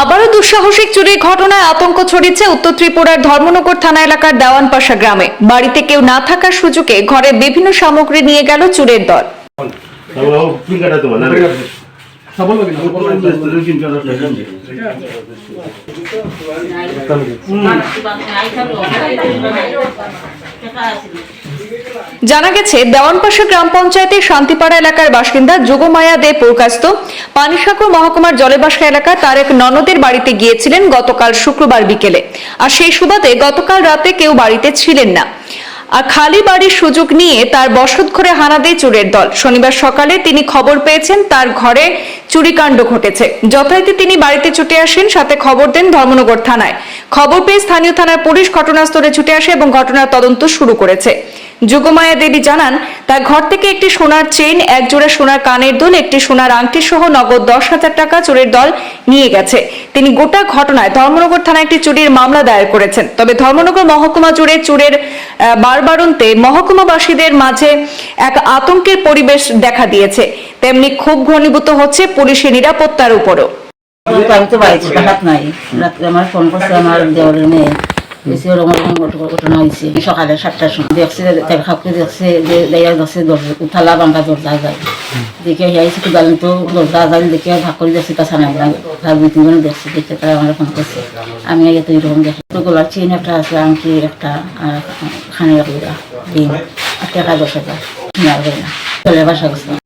আবারও দুঃসাহসিক চুরির ঘটনায় আতঙ্ক ছড়িয়েছে উত্তর ত্রিপুরার ধর্মনগর থানা এলাকার দেওয়ানপাশা গ্রামে। বাড়িতে কেউ না থাকার সুযোগে ঘরে বিভিন্ন সামগ্রী নিয়ে গেল চুরের দল। জানা গেছে, দেওয়ানপাশা গ্রাম পঞ্চায়েতের শান্তিপাড়া এলাকার বাসিন্দা যোগমায়া দে পুরকাস্ত পানিসাগর মহকুমার জলেবাসা এলাকায় তার এক ননদের বাড়িতে গিয়েছিলেন গতকাল শুক্রবার বিকেলে। আর সেই সুবাদে গতকাল রাতে কেউ বাড়িতে ছিলেন না। আর খালি বাড়ির সুযোগ নিয়ে তার বসত ঘরে হানা দেয় চোরের দল। শনিবার সকালে তিনি খবর পেয়েছেন, তার ঘরে চুরিকাণ্ড ঘটেছে। যথারীতি তিনি বাড়িতে ছুটে আসেন, সাথে খবর দেন ধর্মনগর থানায়। খবর পেয়ে স্থানীয় থানার পুলিশ ঘটনাস্থলে ছুটে আসে এবং ঘটনার তদন্ত শুরু করেছে। যুগমায়া দেবী জানান, তার ঘর থেকে একটি সোনার চেইন এক জোড়া সোনার কানের দুল, একটি সোনার আংটি সহ নগদ দশ হাজার টাকা চোরের দল নিয়ে গেছে। তিনি গোটা ঘটনায় ধর্মনগর থানায় একটি চুরির মামলা দায়ের করেছেন। তবে ধর্মনগর মহকুমা জুড়ে চোরের বারবারন্তে মহকুমাবাসীদের মাঝে এক আতঙ্কের পরিবেশ দেখা দিয়েছে। তেমনি খুব ঘনীভূত হচ্ছে পুলিশের নিরাপত্তার উপরও। আমি আমার ফোন করছে, আমার দেওয়ারের মেয়ে বেশি ওরকম ঘটনা সকালে সাতটার সময় দেখছে খাপকে দেখছে যে দেয়া দেখছে দরজা যায়। দেখে আইসি কি জানেন তো দরজা যায়, দেখে ভাগ করে দেখছি তা সানাই না দুই, তিনজন দেখছে, দেখে আমার ফোন করছে। আমি আগে তো এরকম চেন একটা আছে, আংটি একটা, আর খানের একটা টাকা দশ হাজার। না বাসা গেছে